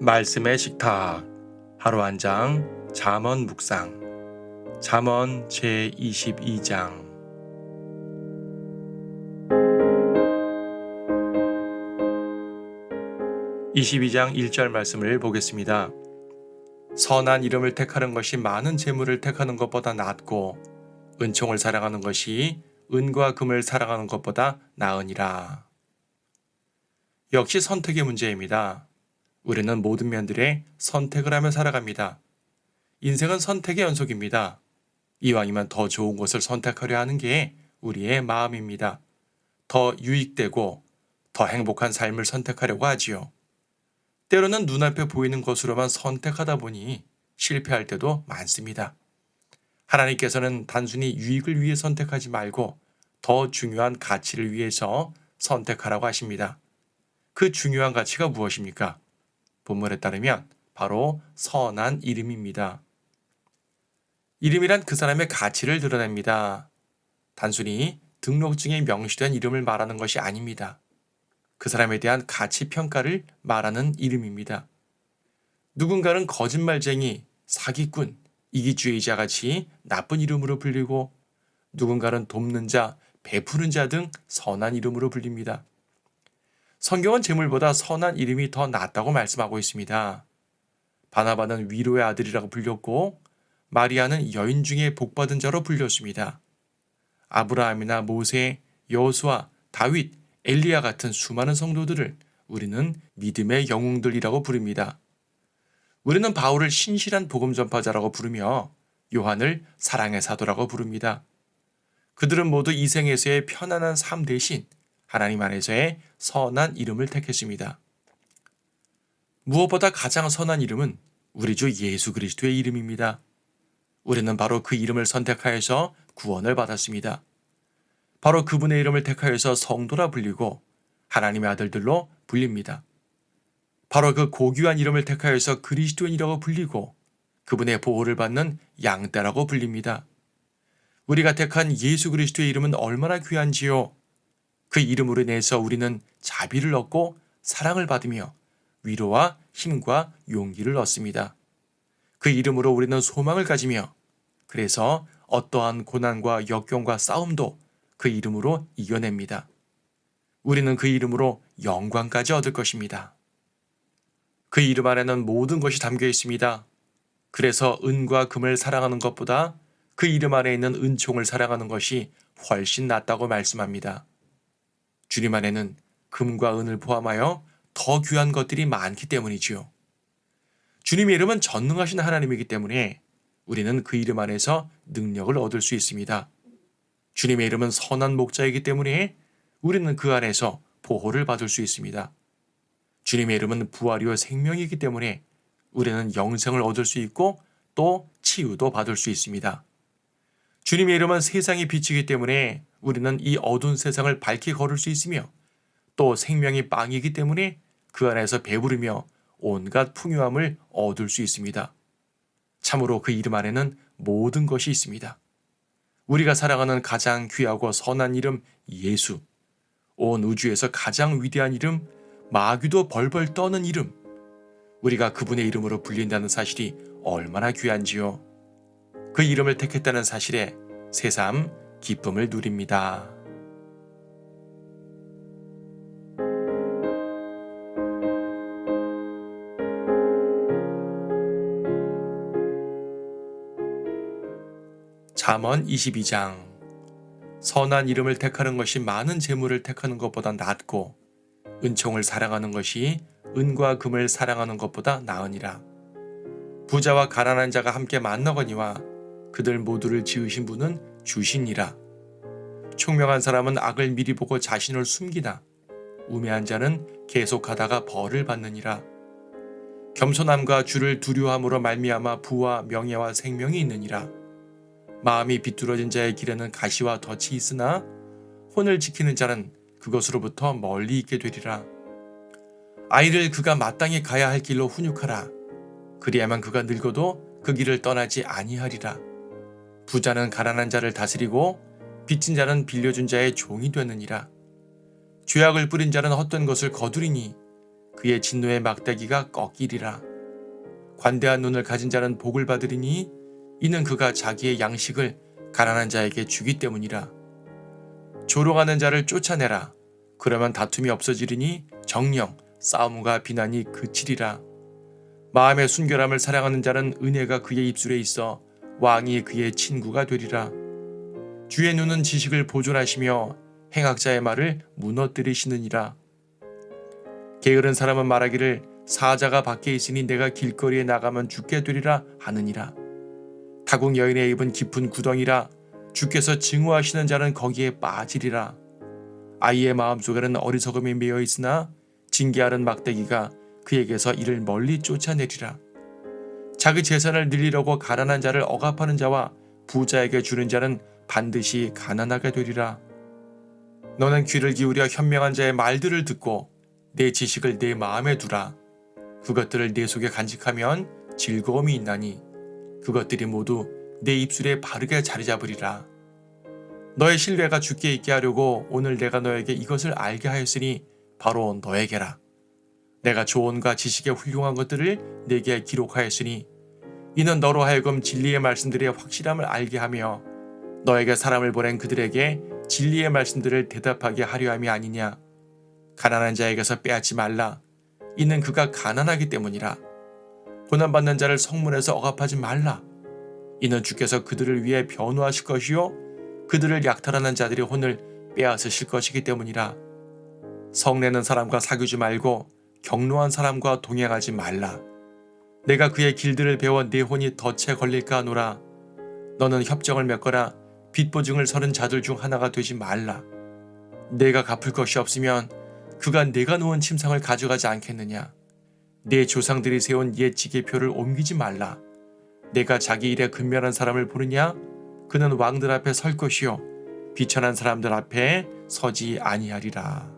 말씀의 식탁 하루 한 장 잠언 묵상 잠언 제 22장 22장 1절 말씀을 보겠습니다. 선한 이름을 택하는 것이 많은 재물을 택하는 것보다 낫고 은총을 사랑하는 것이 은과 금을 사랑하는 것보다 나으니라. 역시 선택의 문제입니다. 우리는 모든 면들에 선택을 하며 살아갑니다. 인생은 선택의 연속입니다. 이왕이면 더 좋은 것을 선택하려 하는 게 우리의 마음입니다. 더 유익되고 더 행복한 삶을 선택하려고 하지요. 때로는 눈앞에 보이는 것으로만 선택하다 보니 실패할 때도 많습니다. 하나님께서는 단순히 유익을 위해 선택하지 말고 더 중요한 가치를 위해서 선택하라고 하십니다. 그 중요한 가치가 무엇입니까? 본문에 따르면 바로 선한 이름입니다. 이름이란 그 사람의 가치를 드러냅니다. 단순히 등록증에 명시된 이름을 말하는 것이 아닙니다. 그 사람에 대한 가치 평가를 말하는 이름입니다. 누군가는 거짓말쟁이, 사기꾼, 이기주의자 같이 나쁜 이름으로 불리고 누군가는 돕는 자, 베푸는 자 등 선한 이름으로 불립니다. 성경은 재물보다 선한 이름이 더 낫다고 말씀하고 있습니다. 바나바는 위로의 아들이라고 불렸고 마리아는 여인 중에 복받은 자로 불렸습니다. 아브라함이나 모세, 여호수아, 다윗, 엘리야 같은 수많은 성도들을 우리는 믿음의 영웅들이라고 부릅니다. 우리는 바울을 신실한 복음 전파자라고 부르며 요한을 사랑의 사도라고 부릅니다. 그들은 모두 이 생에서의 편안한 삶 대신 하나님 안에서의 선한 이름을 택했습니다. 무엇보다 가장 선한 이름은 우리 주 예수 그리스도의 이름입니다. 우리는 바로 그 이름을 선택하여서 구원을 받았습니다. 바로 그분의 이름을 택하여서 성도라 불리고 하나님의 아들들로 불립니다. 바로 그 고귀한 이름을 택하여서 그리스도인이라고 불리고 그분의 보호를 받는 양떼라고 불립니다. 우리가 택한 예수 그리스도의 이름은 얼마나 귀한지요. 그 이름으로 인해서 우리는 자비를 얻고 사랑을 받으며 위로와 힘과 용기를 얻습니다. 그 이름으로 우리는 소망을 가지며 그래서 어떠한 고난과 역경과 싸움도 그 이름으로 이겨냅니다. 우리는 그 이름으로 영광까지 얻을 것입니다. 그 이름 안에는 모든 것이 담겨 있습니다. 그래서 은과 금을 사랑하는 것보다 그 이름 안에 있는 은총을 사랑하는 것이 훨씬 낫다고 말씀합니다. 주님 안에는 금과 은을 포함하여 더 귀한 것들이 많기 때문이지요. 주님의 이름은 전능하신 하나님이기 때문에 우리는 그 이름 안에서 능력을 얻을 수 있습니다. 주님의 이름은 선한 목자이기 때문에 우리는 그 안에서 보호를 받을 수 있습니다. 주님의 이름은 부활이요 생명이기 때문에 우리는 영생을 얻을 수 있고 또 치유도 받을 수 있습니다. 주님의 이름은 세상의 빛이기 때문에 우리는 이 어두운 세상을 밝게 걸을 수 있으며 또 생명이 빵이기 때문에 그 안에서 배부르며 온갖 풍요함을 얻을 수 있습니다. 참으로 그 이름 안에는 모든 것이 있습니다. 우리가 사랑하는 가장 귀하고 선한 이름 예수, 온 우주에서 가장 위대한 이름, 마귀도 벌벌 떠는 이름, 우리가 그분의 이름으로 불린다는 사실이 얼마나 귀한지요. 그 이름을 택했다는 사실에 새삼 기쁨을 누립니다. 잠언 22장 선한 이름을 택하는 것이 많은 재물을 택하는 것보다 낫고 은총을 사랑하는 것이 은과 금을 사랑하는 것보다 나으니라. 부자와 가난한 자가 함께 만나거니와 그들 모두를 지으신 분은 주시니라. 총명한 사람은 악을 미리 보고 자신을 숨기나 우매한 자는 계속하다가 벌을 받느니라. 겸손함과 주를 두려함으로 말미암아 부와 명예와 생명이 있느니라. 마음이 비뚤어진 자의 길에는 가시와 덫이 있으나 혼을 지키는 자는 그것으로부터 멀리 있게 되리라. 아이를 그가 마땅히 가야 할 길로 훈육하라. 그리야만 그가 늙어도 그 길을 떠나지 아니하리라. 부자는 가난한 자를 다스리고 빚진 자는 빌려준 자의 종이 되느니라. 죄악을 뿌린 자는 헛된 것을 거두리니 그의 진노의 막대기가 꺾이리라. 관대한 눈을 가진 자는 복을 받으리니 이는 그가 자기의 양식을 가난한 자에게 주기 때문이라. 조롱하는 자를 쫓아내라. 그러면 다툼이 없어지리니 정령 싸움과 비난이 그치리라. 마음의 순결함을 사랑하는 자는 은혜가 그의 입술에 있어 왕이 그의 친구가 되리라. 주의 눈은 지식을 보존하시며 행악자의 말을 무너뜨리시느니라. 게으른 사람은 말하기를 사자가 밖에 있으니 내가 길거리에 나가면 죽게 되리라 하느니라. 타국 여인의 입은 깊은 구덩이라 주께서 증오하시는 자는 거기에 빠지리라. 아이의 마음속에는 어리석음이 매여 있으나 징계하는 막대기가 그에게서 이를 멀리 쫓아내리라. 자기 재산을 늘리려고 가난한 자를 억압하는 자와 부자에게 주는 자는 반드시 가난하게 되리라. 너는 귀를 기울여 현명한 자의 말들을 듣고 내 지식을 내 마음에 두라. 그것들을 내 속에 간직하면 즐거움이 있나니 그것들이 모두 내 입술에 바르게 자리 잡으리라. 너의 신뢰가 죽게 있게 하려고 오늘 내가 너에게 이것을 알게 하였으니 바로 너에게라. 내가 조언과 지식의 훌륭한 것들을 내게 기록하였으니 이는 너로 하여금 진리의 말씀들의 확실함을 알게 하며 너에게 사람을 보낸 그들에게 진리의 말씀들을 대답하게 하려 함이 아니냐. 가난한 자에게서 빼앗지 말라. 이는 그가 가난하기 때문이라. 고난받는 자를 성문에서 억압하지 말라. 이는 주께서 그들을 위해 변호하실 것이요 그들을 약탈하는 자들의 혼을 빼앗으실 것이기 때문이라. 성내는 사람과 사귀지 말고 경로한 사람과 동행하지 말라. 내가 그의 길들을 배워 네 혼이 덫에 걸릴까 하노라. 너는 협정을 맺거나 빚보증을 서는 자들 중 하나가 되지 말라. 내가 갚을 것이 없으면 그가 내가 놓은 침상을 가져가지 않겠느냐. 내 조상들이 세운 옛 지게표를 옮기지 말라. 내가 자기 일에 근면한 사람을 보느냐? 그는 왕들 앞에 설 것이요 비천한 사람들 앞에 서지 아니하리라.